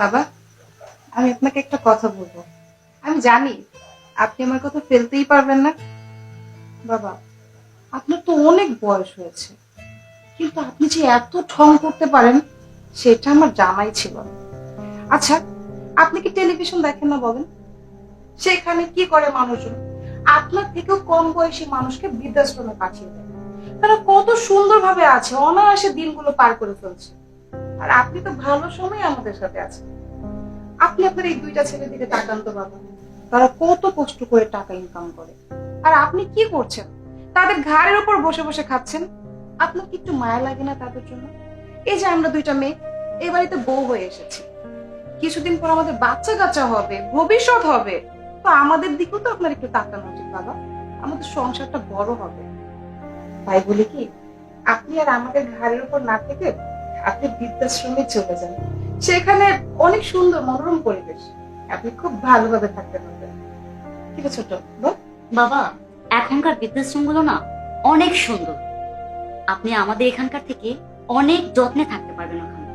বাবা, আমি আপনাকে একটা কথা বলব। আমি জানি আপনি আমার কথা ফেলতেই পারবেন না। বাবা, আপনার তো অনেক বয়স হয়েছে, কিন্তু আপনি যে এত ঠং করতে পারেন, সেটা আমার জানাই ছিল আচ্ছা আপনি কি টেলিভিশন দেখেন না বলেন? সেখানে কি করে মানুষজন? আপনার থেকেও কম বয়সী মানুষকে বৃদ্ধাশ্রমে পাঠিয়ে দেয়। তারা কত সুন্দরভাবে আছে, অনায়াসে দিনগুলো পার করে ফেলছে। আর আপনি তো ভালো সময় আমাদের সাথে আছেন। আপনি আপনার এই দুইটা ছেলে দিকে তাকান তো বাবা। তারা কত কষ্ট করে টাকা ইনকাম করে। আর আপনি কি করছেন? তাদের ঘাড়ের উপর বসে বসে খাচ্ছেন। আপনার কি একটু মায়া লাগে না তাদের জন্য? এই যে আমরা দুইটা মেয়ে এই বাড়িতে বউ হয়ে এসেছি। কিছুদিন পর আমাদের বাচ্চা কাচ্চা হবে, ভবিষ্যৎ হবে। তো আমাদের দিকেও তো আপনার একটু তাকানো উচিত বাবা। আমাদের সংসারটা বড় হবে। তাই বলি কি, আপনি আর আমাদের ঘাড়ের উপর না থেকে আপনি বৃদ্ধাশ্রমে চলে যান। সেখানে অনেক সুন্দর মনোরম পরিবেশ। আপনি খুব ভালোভাবে থাকতে পারবেন। ঠিক আছে ছোট বাবা, এখনকার বৃদ্ধাশ্রমগুলো না অনেক সুন্দর। আপনি আমাদের এখানকার থেকে অনেক যত্নে থাকতে পারবেন ওখানে।